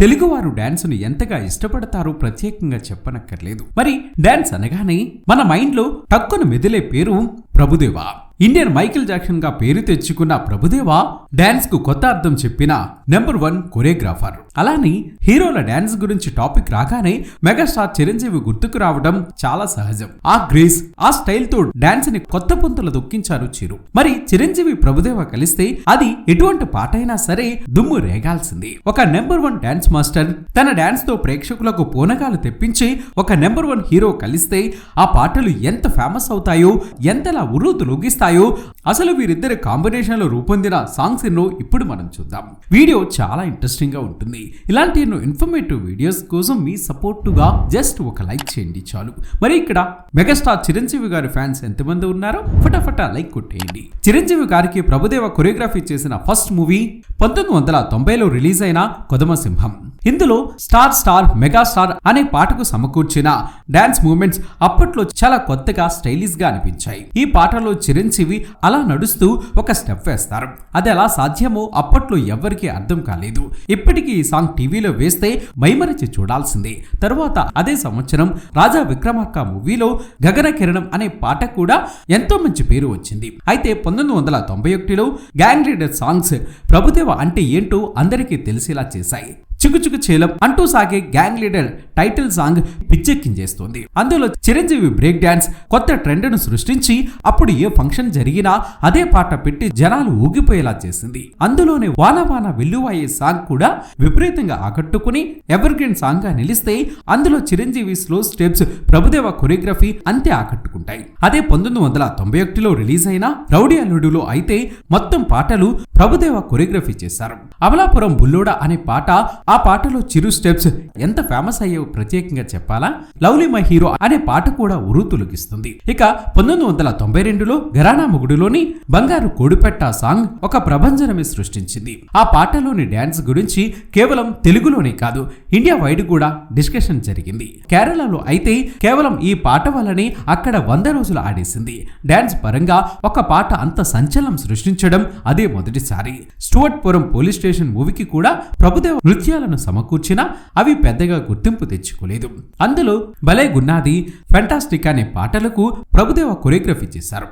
తెలుగువారు డాన్స్ ఎంతగా ఇష్టపడతారో ప్రత్యేకంగా చెప్పనక్కర్లేదు. మరి డాన్స్ అనగానే మన మైండ్లో టక్కున మెదిలే పేరు ప్రభుదేవ. ఇండియన్ మైకిల్ జాక్సన్గా పేరు తెచ్చుకున్న ప్రభుదేవ డ్యాన్స్కు కొత్త అర్థం చెప్పిన నెంబర్ వన్ కొరియోగ్రాఫర్. అలానే హీరోల డాన్స్ గురించి టాపిక్ రాగానే మెగాస్టార్ చిరంజీవి గుర్తుకు రావడం చాలా సహజం. ఆ గ్రేస్ ఆ స్టైల్తో డాన్స్ని కొత్త పొంతులు దొక్కించారు చిరు. మరి చిరంజీవి ప్రభుదేవ కలిస్తే అది ఎటువంటి పాట అయినా సరే దుమ్ము రేగాల్సింది. ఒక నెంబర్ వన్ డాన్స్ మాస్టర్ తన డాన్స్తో ప్రేక్షకులకు పూనకాలు తెప్పించి ఒక నెంబర్ వన్ హీరో కలిస్తే ఆ పాటలు ఎంత ఫేమస్ అవుతాయో ఎంతలా ఉర్రు అసలు వీరిద్దరి కాంబినేషన్లో రూపొందిన సాంగ్స్ ఎన్నో ఇప్పుడు మనం చూద్దాం. వీడియో చాలా ఇంట్రెస్టింగ్గా ఉంటుంది. ఇలాంటి ఎన్నో ఇన్ఫర్మేటివ్ వీడియోస్ కోసం మీ సపోర్ట్గా జస్ట్ ఒక లైక్ చేయండి చాలు. మరి ఇక్కడ మెగాస్టార్ చిరంజీవి గారి ఫ్యాన్స్ ఎంతమంది ఉన్నారో ఫటాఫటా లైక్ కొట్టేయండి. చిరంజీవి గారికి ప్రభుదేవ కొరియోగ్రఫీ చేసిన ఫస్ట్ మూవీ పంతొమ్మిది వందల తొంభైలో రిలీజ్ అయిన కొదమ సింహం. ఇందులో స్టార్ స్టార్ మెగాస్టార్ అనే పాటకు సమకూర్చిన డాన్స్ మూమెంట్స్ అప్పట్లో చాలా కొత్తగా స్టైలిష్గా అనిపించాయి. ఈ పాటలో చిరంజీవి అలా నడుస్తూ ఒక స్టెప్ వేస్తారు. అది ఎలా సాధ్యమో అప్పట్లో ఎవరికీ అర్థం కాలేదు. ఇప్పటికీ ఈ సాంగ్ టీవీలో వేస్తే మైమరిచి చూడాల్సిందే. తరువాత అదే సంవత్సరం రాజా విక్రమార్క మూవీలో గగన కిరణం అనే పాట కూడా ఎంతో మంచి పేరు వచ్చింది. అయితే పంతొమ్మిది వందల తొంభై ఒకటిలో గ్యాంగ్ లీడర్ సాంగ్స్ ప్రభుదేవ అంటే ఏంటో అందరికీ తెలిసేలా చేశాయి. చిగుచుకు చేలం అంటూ సాగే గ్యాంగ్ లీడర్ టైటిల్ సాంగ్ పిచ్చెక్కించేస్తోంది. అందులో చిరంజీవి బ్రేక్ డాన్స్ కొత్త ట్రెండ్ను సృష్టించి అప్పుడు ఏ ఫంక్షన్ జరిగినా అదే పాట పెట్టి జనాలు ఊగిపోయేలా చేసింది. అందులోనే వాన వాన వెల్లువాయే సాంగ్ కూడా విపరీతంగా ఆకట్టుకుని ఎవర్ గ్రీన్ సాంగ్గా నిలిస్తే అందులో Chiranjeevi slow steps Prabhudeva choreography అంతే ఆకట్టుకుంటాయి. అదే పంతొమ్మిది వందల తొంభై ఒకటిలో రిలీజ్ అయిన రౌడీ అల్లుడులో అయితే మొత్తం పాటలు ప్రభుదేవ కొరియోగ్రఫీ చేశారు. అమలాపురం బుల్లోడ అనే పాట ఆ ఆ పాటలో చిరు స్టెప్స్ ఎంత ఫేమస్ అయ్యో ప్రత్యేకంగా చెప్పాలా? లవ్లీ మై హీరో అనే పాట కూడా ఉరు తొలగిస్తుంది. ఇక పంతొమ్మిది వందల తొంభై రెండులో గరానా ముగుడులోని బంగారు కోడిపెట్ట సాంగ్ ఒక ప్రభంజనమే సృష్టించింది. ఆ పాటలోని డాన్స్ గురించి కేవలం తెలుగులోనే కాదు ఇండియా వైడ్ కూడా డిస్కషన్ జరిగింది. కేరళలో అయితే కేవలం ఈ పాట వల్లనే అక్కడ వంద రోజులు ఆడేసింది. డ్యాన్స్ పరంగా ఒక పాట అంత సంచలనం సృష్టించడం అదే మొదటిసారి. స్టూవర్ట్ పురం పోలీస్ స్టేషన్ మూవీకి కూడా ప్రభుదేవ నృత్యాలను సమకూర్చినా అవి పెద్దగా గుర్తింపు తెచ్చుకోలేదు. అందులో భలే గున్నాది ఫెంటాస్టిక్ అనే పాటలకు ప్రభుదేవ కొరియోగ్రఫీ చేశారు.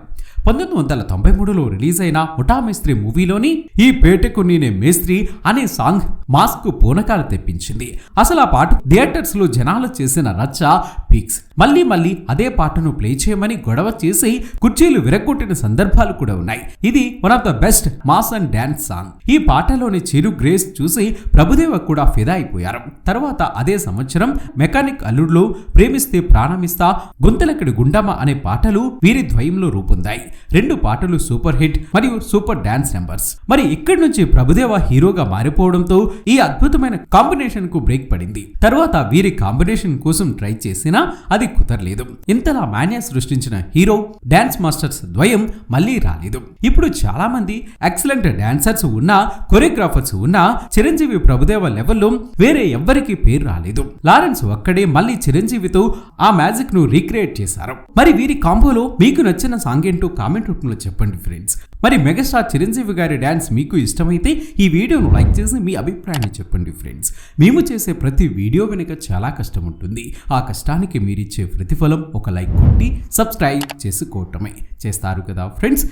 పంతొమ్మిది వందల తొంభై మూడులో రిలీజ్ అయిన ముఠా మేస్త్రి మూవీలోని ఈ పేటకు నేనే మేస్త్రి అనే సాంగ్ మాస్క్ పూనకాలు తెప్పించింది. అసలు ఆ పాట థియేటర్స్లో జనాలు చేసిన రచ్చ పీక్స్. మళ్ళీ మళ్ళీ అదే పాటను ప్లే చేయమని గొడవ చేసి కుర్చీలు విరగొట్టిన సందర్భాలు కూడా ఉన్నాయి. ఇది one of the best mass and dance song. ఈ పాటలోని చిరు గ్రేస్ చూసి ప్రభుదేవ కూడా ఫిదా అయిపోయారు. తర్వాత అదే సంవత్సరం మెకానిక్ అల్లుడులో ప్రేమిస్తే ప్రాణమిస్తా గుంతలకడి గుండమ్మ అనే పాటలు వీరి ద్వయంలో రూపొందాయి. రెండు పాటలు సూపర్ హిట్ మరియు సూపర్ డాన్స్ నెంబర్స్. మరి ఇక్కడి నుంచి ప్రభుదేవ హీరోగా మారిపోవడంతో ఈ అద్భుతమైన కాంబినేషన్కు బ్రేక్ పడింది. తర్వాత వీరి కాంబినేషన్ కోసం ట్రై చేసినా అది కుదరలేదు. ఇంతలా మాన్యా సృష్టించిన హీరో డాన్స్ మాస్టర్స్ ద్వయం మళ్ళీ రాలేదు. ఇప్పుడు చాలా మంది ఎక్సలెంట్ డాన్సర్స్ ఉన్నా కొరియోగ్రాఫర్స్ ఉన్నా చిరంజీవి ప్రభుదేవ లెవెల్లో వేరే ఎవ్వరికి పేరు రాలేదు. లారెన్స్ ఒక్కడే మళ్ళీ చిరంజీవితో ఆ మ్యాజిక్ను రీక్రియేట్ చేశారు. మరి వీరి కాంబోలో మీకు నచ్చిన సాంగ్ ఏంటో కామెంట్ రూపంలో చెప్పండి ఫ్రెండ్స్. మరి మెగాస్టార్ చిరంజీవి గారి డ్యాన్స్ మీకు ఇష్టమైతే ఈ వీడియోను లైక్ చేసి మీ అభిప్రాయాన్ని చెప్పండి ఫ్రెండ్స్. మేము చేసే ప్రతి వీడియో వెనుక చాలా కష్టం ఉంటుంది. ఆ కష్టానికి మీరిచ్చే ప్రతిఫలం ఒక లైక్ కొట్టి సబ్స్క్రైబ్ చేసుకోవటమే. చేస్తారు కదా ఫ్రెండ్స్?